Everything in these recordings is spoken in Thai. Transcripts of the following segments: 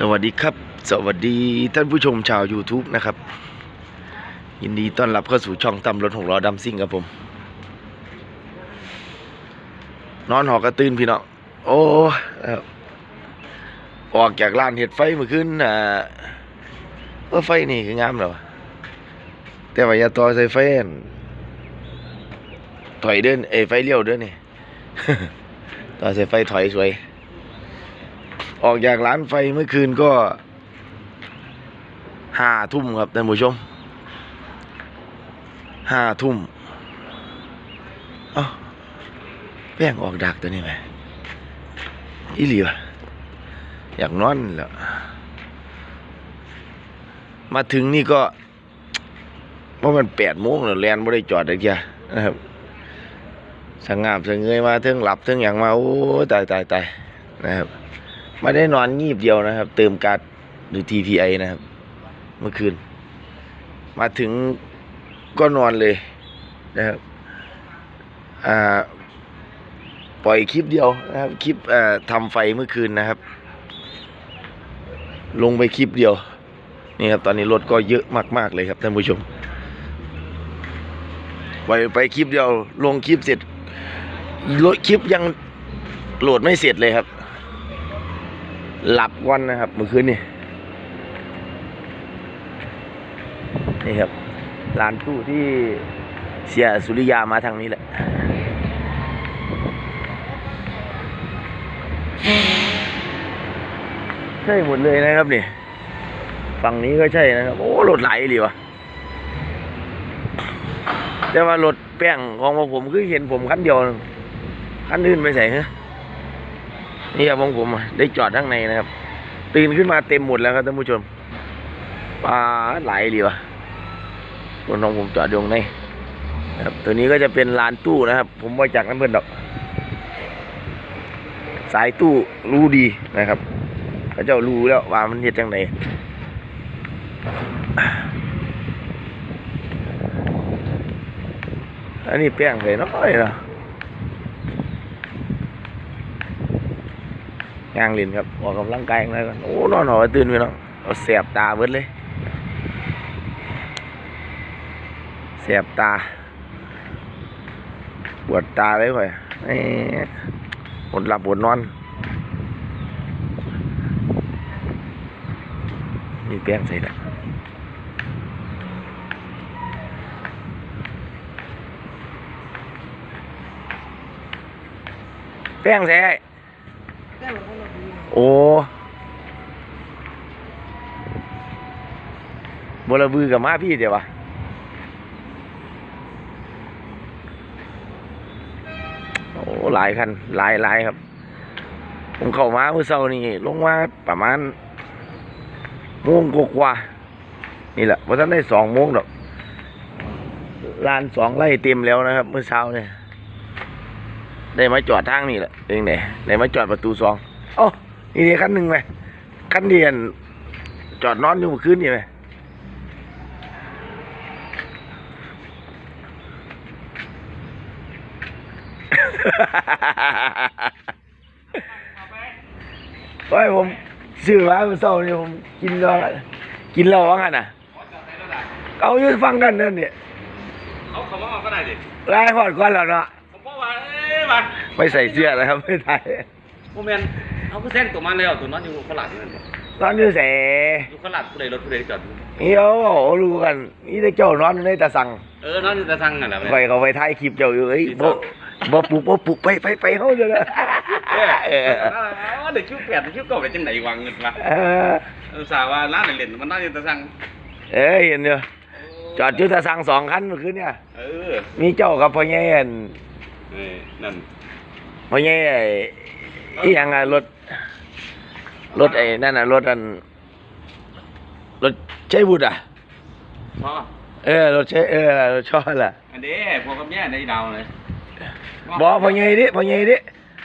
สวัสดีครับ สวัสดีท่านผู้ชมชาว YouTube นะครับ ยินดีต้อนรับเข้าสู่ช่องตำรถหกล้อดำซิ่งครับผม นอนหอกระตื้นพี่น้องโอ้ออกจากร้านเห็ดไฟเมื่อคืนอ่าเออไฟนี่คืองามแล้ววะแต่ว่าอย่าต่อใส่ไฟอั่นถอยเดินเอไฟเลี้ยวเดินนี่ต่อใส่ไฟถอยสวย ออกจากร้านไฟเมื่อคืนก็ห้าทุ่มครับท่านผู้ชมห้าทุ่มเอ้าแป้งออกดักตัวนี้ไหมอีหลีวะอยากนอนแล้วมาถึงนี่ก็ว่าะมันแปดโมงแล้วแลนไม่ได้จอดเลยจ้ะนะครับสงบสงเงยมาเทิงหลับเทิงอย่างมาโอ้ตายตายตายนะครับ ไม่ได้นอนงีบเดียวนะครับ เติมการ์ดหรือ TPI นะครับ เมื่อคืน มาถึงก็นอนเลยนะครับอ่าปล่อยคลิปเดียวนะครับ คลิปอ่าทำไฟเมื่อคืนนะครับ ลงไปคลิปเดียว นี่ครับ ตอนนี้รถก็เยอะมาก ๆ เลยครับท่านผู้ชม ไปไปคลิปเดียว ลงคลิปเสร็จรถคลิปยังโหลดไม่เสร็จเลยครับ หลับวันนะครับเมื่อคืนนี่นี่ครับร้านตู้ที่เสียสุริยามาทางนี้แหละใช่หมดเลยนะครับนี่ฝั่งนี้ก็ใช่นะครับ โอ้รถไหลเลยวะแต่ว่ารถแป้งของผมคือเห็นผมคันเดียวคันอื่นไปใส่เหรอ นี่ครับของผมได้จอดข้างในนะครับ ตื่นขึ้นมาเต็มหมดแล้วครับท่านผู้ชมปลาไหลดีวะรถของผมจอดอยู่ตรงในครับตัวนี้ก็จะเป็นลานตู้นะครับ ผมบริจาคน้ำเพื่อนดอก สายตู้รู้ดีนะครับพระเจ้ารู้แล้วว่ามันเห็ดจังไงอันนี้แป้งใส่น้อยเนาะ ย่างเลินครับออกกำลังกายอะไรกันโอ้นอนหอตื่นไปเนาะเอาแสบตาเบิดเลยแสบตาปวดตาเลยพ่อยเอ้ยปวดหลับปวดนอนมีแป้งใส่ละแป้งใส่ให้ โอ้บลบือกับมาพี่เดี๋ยววะโอ้หลายคันหลายหลายครับ ผมเข้ามาเมื่อเช้านี่ลงมาประมาณโมงกว่านี่แหละเพราะท่านได้สองโมงดอกลานสองไร่เต็มแล้วนะครับ เมื่อเช้าเนี่ยได้มาจอดทางนี่แหละเองไหนได้มาจอดประตูสองโอานี่นี่คันหนึ่งไหมคันเดียน จอดนอนอยู่เมื่อคืนนี่ไหมโอ้ยผมซื้อมาเมื่อเช้านี่ผมกินแล้วกินแล้วว่างั้นน่ะ เอาอยู่ฟังกันนั่นเนี่ยเขาเขามาก็ได้ดิไล่พอดก่อนแล้วเนาะผมบอกว่าเอ้ยมาไม่ใส่เสื้อนะครับไม่ไทยโมเมน เอาก็แซงตัวมาแล้วตัวนอนอยู่ขลาดนี่นั่นนอนอยู่แสอยู่ขลาดผู้ใดรถผู้ใดจอดอยู่นี่เขาบอกรู้กันนี่ได้เจ้านอนในตาสั่งเออนอนอยู่แต่ทางนั่นแหละไปเขาไปถ่ายคลิปเจ้าอยู่เอ้ยบ่บ่ปลุกบ่ปลุกไปไปไปเฮาเด้อนะเออเอเอออเด็กคิวแปดเด็กคิวเก่าไปจังไหนวางเงินวะเอออุตส่าห์ว่าร้านเหรียญมันนอนอยู่แต่ทางเอ้ยเห็นอยู่จอดอยู่ตาสั่งสองคันเมื่อคืนเนี่ยเออมีเจ้ากับพ่อใหญ่อั่นเออนั่นพ่อใหญ่ไอ้อีหยังอะรถ รถไอ้นั่นน่ะรถอันรถใช้บุตรอะพ่อเออรถใช้เออรถชอบล่ะอันนี้พวกกับแย่ในดาวเลยบ่พ่อใหญ่ดิพ่อใหญ่ดิ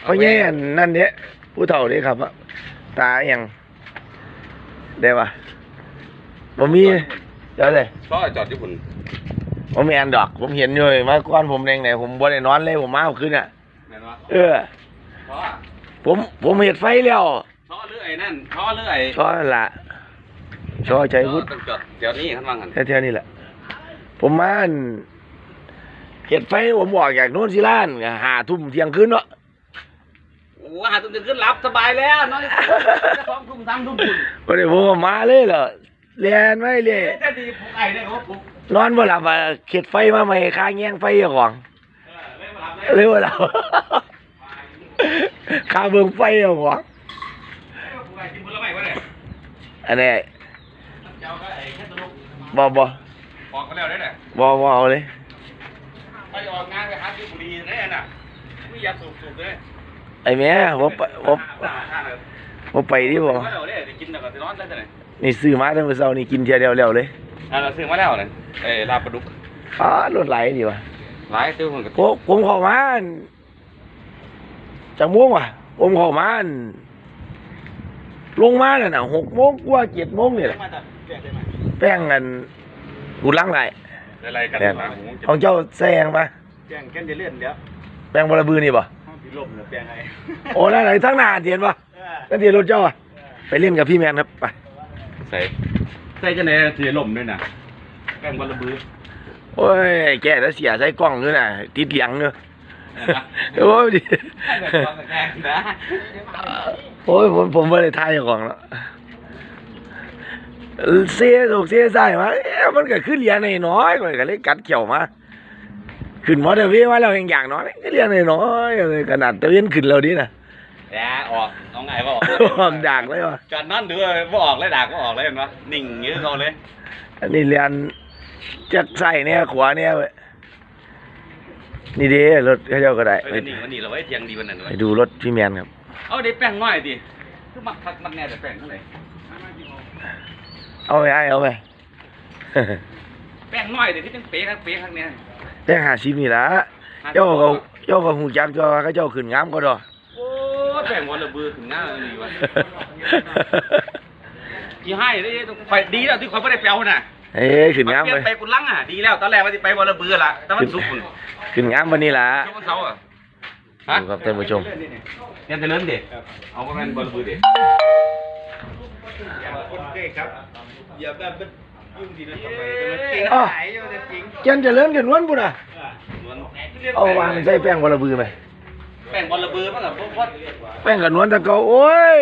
พ่อใหญ่อันนั่นเด้ผู้เฒ่าเด้ครับอะตาอิหยังได้ปะบ่มีเจ้าเลยพ่อจอดที่คุณผมมีอันดอก ผมเห็นอยู่มาก่อนผมเองไหนผมบ่ได้นอนเลยผมมาเอาคืนอะ แม่นวะเออพ่อผมผมเห็ดไฟแล้ว พท่อเลื่อยนั่นท่อเลื่อยชอละชอใจวุฒิต้องจอดเดี๋ยวนี้ขั้นวางกันแถวๆนี่แหละ ผมมาอั่นเห็ดไฟผมบอกอยากโน่นสิล้านหาทุ่มเที่ยงคืนเนาะโอ้หาตุ้มจะขึ้นรับสบายแล้วนอนจะสองทุ่มสามทุ่มคุณก็เลยผมมาเลยเหรอเรียนไม่เลยถ้าดีผมไอ้เนี่ยเขาผมนอนบ่หลับอะเข็ดไฟมาใหม่ค้าแง่งไฟเจ้าของเออเลยมารับเลยเร็วหลับค้าเบิ่งไฟเจ้าของ ผมไอ้กินผลไม้วะเนี่ย อันนี้เจ้าก็ไอ้แค่ตลกบ่บ่ออกกันแล้วได้เนี่ยบ่บ่เอาเลยไปออกงานไปหาที่บุรีได้น่ะไม่อยากสูบสูบเลยไอ้แม่บ่ไปบ่บ่ไปดิบ่มาแล้วเนี่ยกินแล้วก็สินอนได้แต่ไหนนี่ซื้อมาตั้งแต่เช้านี่กินเที่ยเดียวแล้วเลยอ่าเราซื้อมาแล้วเนี่ยเอ้ลาบปลาดุกอ๋อรถไหลดีว่ะหลายซื้อคนกับผมผมเข้ามาอั่นจากม่วงว่ะผมเข้ามาอั่น ลงมาน่ะน่ะหกโมงกว่าเจ็ดโมงนี่แหละแป้งกันกูล้างไรอะไรกันแป้งของเจ้าแซงปะแจ้งกันจะเลื่อนแล้วแป้งบระบือนี่ป่ะห้องพิลมหรือแปลงไงโอ้นั่นไหนทั้งหน้าเทียนป่ะนั่นเทียนรถเจ้าอะไปเล่นกับพี่แมนครับไปใส่ใส่จะไหนทีลมด้วยนะแป้งบอลบือโอ้ยแกแล้วเสียใส่กล้องด้วยนะติดเหลียงเนอะ โอ้ยดินะโอ้ยผมผมไม่ได้ทายของแล้วเสียถูกเสียใส่มาเอ๊ะมันก็ขึ้นเหรียญน้อยๆก็เลยกัดเขียวมาขึ้นมอเตอร์เวย์มาแล้วอย่างอย่างน้อยก็เหรียญน้อยๆเลยขนาดตะเวนขึ้นเราดินะแย่ออกเอาไงว่าออกออกดากเลยวะจอดนั่นดูว่าออกเลยด่าก็ออกเลยเห็นปะนิ่งเงี้ยเขาเลยอันนี้เหรียญจากใส่เนี่ยขวาเนี่ยเว้ย นี่เด้รถเขาเจ้าก็ได้เออนิ่งวันนี้เราไว้เทียงดีวันนั้นไปไว้ดูรถพี่แมนครับ เอาได้แป้งน้อยดิคือมักมักแน่แต่แป้งเท่าไหร่เอาไปไอ้เอาไปแป้งน้อยเดี๋ยวที่ต้องเป๊ะครับเป๊ะครั้งเนี้ยแจ้งหาชิมนี่ละเจ้าก็เจ้าก็หูจักเจ้าว่าเขาเจ้าขึ้นงามก็ดอกโอ้แป้งวันละเบือถึงหน้าเลยวะกี่ให้ได้คอยดีแล้วที่คอยไม่ได้เปียวน่ะ เอ้ยขึ้นงามเปลี่ไปยนไปกุลังอะดีแล้วตอนแรกว่าจะไปวันละเบือละแต่มันสุกคุณขึ้นงามวันนี้ล่ะช่วงวันเสาร์อะดูครับท่านผู้ชมยังจะเริ่มเด็กเอาประมาณวันละเบือเด็กคนเก่ครับอย่าแบบยุ่งดีนะทำไมแต่มันเก่งหายอยู่แต่จริงเจนเจะเลื่อนขึ้นวันปุ่นอะเอาวางใส่แป้งวละบือไหมแป้งวันละเบือมั้งอะเพราะว่าแป้งกับนวลตะเกาโอ้ย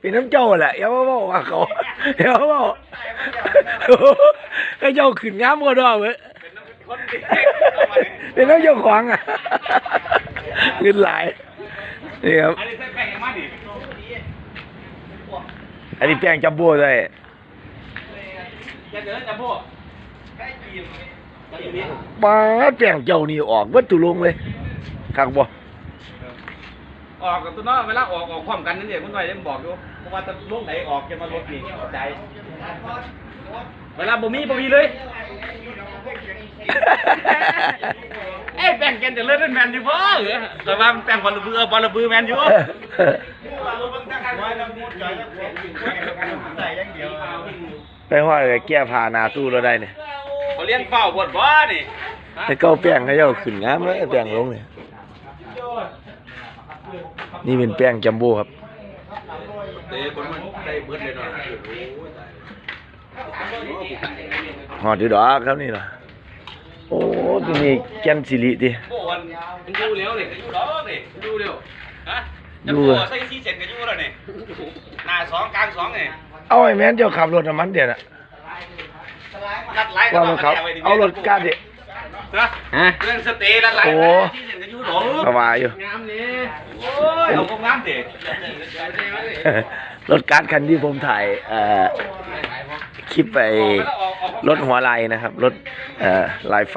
เป็นน้ำเจ้าแหละอย่ามาบอกว่าเขาอย่ามาบอกให้เจ้าขึ้นงามก็ดอกเว้ยคนเด็กเป็นน้ำเจ้าของอะเงินหลายนี่ครับอันนี้ใส่แป้งยังมาดิอันนี้แป้งจัมโบ้ด้วยจะเดินจะพวกใกล้กินจะกินนี้ปาดแป้งเจ้านี่ออกวัตถุลงเลยคักบ่ ออกกับตัวน้อยเวลาออกออกพร้อมกันนั่นเองคุณหน่อยยังบอกอยู่เพราะว่าจะลงไหนออกจะมาลดนี่ใจ เวลาบ่มีบ่มีเลย เอ้ยแบ่งกันจะเลิศเป็นแมนอยู่พ่อเหรอแต่ว่ามันแบ่งบอลระเบือบอลระเบือแมนอยู่ใส่ยังเดียวไปว่าเลยแก้ผ้าหนาตู้เราได้เนี่ยเขาเลี้ยงเฝ้าบดบ่นี่ฮะให้เก้าแป้งให้เจ้าขึ้นงามเลยแป้งลงเลย นี่เป็นแป้งจัมโบ้ครับเตะคนมันได้เบิดเลยเนาะหอดอยู่ดอกครับนี่เนาะโอ้ตัวนี้แกนสิริดิโบวันมันอยู่แล้วเลยก็อยู่ดอกนี่อยู่เร็วฮะอยู่จะอะโบใส่ซีเซ็นก็อยู่แล้วนี่หน้าสองกลางสองนี่เอาไอ้แม่นเจ้าขับรถน้ำมันเดี๋ยวน่ะลัดไหลว่ามันเขาเอารถกาดดิ นะฮะเรื่องสเตย์ลัดไหลโอ้ซีเซ็นก็อยู่ดอกสบายอยู่งามนี่โอ้ยเอาพวกงามเด็กรถการ์ดคันที่ผมถ่ายเอ่อคลิปไปรถหัวลายนะครับ รถเอ่อลายไฟ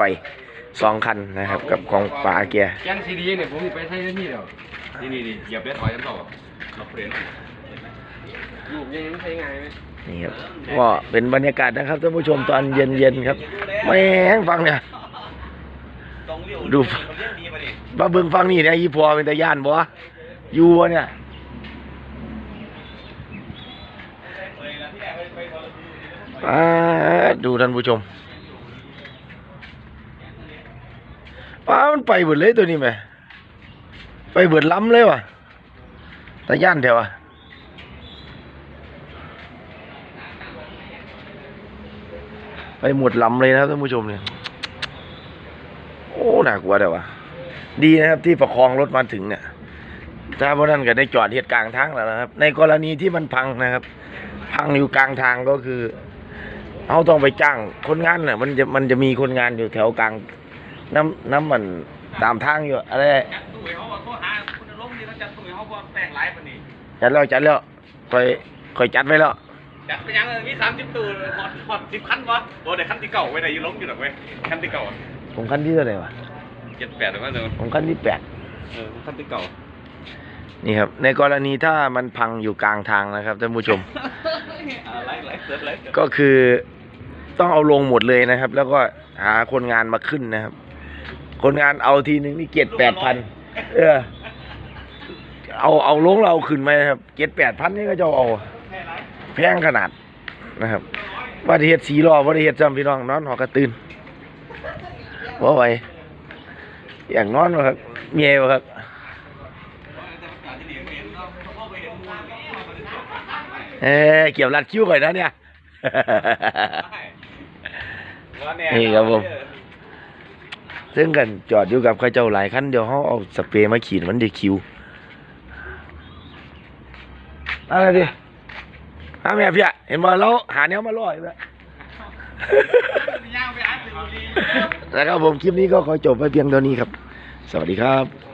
สองคันนะครับ กับของป่าเกียร์แกนซีดีเนี่ยผมไปใช้ที่เดียวนี่นี่นี่เหยียบเบ็ดถอยยังต่อเราเปลี่ยนลูกยังใช้ไงไหมนี่ครับก็เป็นบรรยากาศนะครับท่านผู้ชมตอนเย็นๆครับแม่งฟังเนี่ย ดูมาเบิ่งฟังนี่นะยี่ปอเป็นตาย่านบ่อยู่วะเนี่ยดูท่านผู้ชมป้ามันไปเบิดเลยตัวนี้ไหมไปเบิดล้ำเลยวะตาย่านเดียวอะไปหมดล้ำเลยนะท่านผู้ชมเนี่ย หนักกลัวแต่ว่าดีนะครับที่ประคองรถมาถึงเนี่ยถ้าพวกนั้นก็ได้จอดเหตุกลางทางแล้วนะครับ ในกรณีที่มันพังนะครับ พังอยู่กลางทางก็คือเอาต้องไปจ้างคนงานน่ะมันจะมันจะมีคนงานอยู่แถวกลาง น้ำน้ำมันตามทางอยู่อะไรจัดตู้ให้เขาบอกโทรหาคุณอารมณ์นี่เขาจัดตู้ให้เขาบอกแตกหลายปานนี้จัดแล้วจัดแล้วคอยคอยจัดไว้แล้วจัดไปยังเออมีสามสิบตู้ฮอตฮอตสิบคันวะโอ้เดี๋ยวคันที่เก่าไว้ไหนอยู่ล้มอยู่หรอกเว้ยคันที่เก่าผมขั้นที่เท่าไหร่วะ เจ็ดแปดหรือว่าเดิมผมขั้นที่แปดเออคันที่เก่านี่ครับ ในกรณีถ้ามันพังอยู่กลางทางนะครับท่านผู้ชมอะไรไรเสร็จเลยก็คือต้องเอาลงหมดเลยนะครับ แล้วก็หาคนงานมาขึ้นนะครับ คนงานเอาทีนึงนี่เจ็ดแปดพันเออ เอาเอาลงเราขึ้นไหมครับเจ็ดแปดพันนี่ก็จะเอาแพงขนาดนะครับว่าที่เฮ็ดสีรอว่าที่เฮ็ดจำพี่น้องนอนหอกระตื่นว่าไหว อย่างนอนวะครับเมียวะครับเอ้ยเกี่ยวรัดคิ้วก่อนนะเนี่ยนี่ครับผมซึ่งกันจอดอยู่กับข้าเจ้าหลายคันเดี๋ยวเขาเอาสเปรย์มาขีดมันจะคิวอะไรดิฮะแม่พี่เห็นบ่เราหาแนวมาล่ออยู่แล้ว นะครับผมคลิปนี้ก็ขอจบไว้เพียงเท่านี้ครับ สวัสดีครับ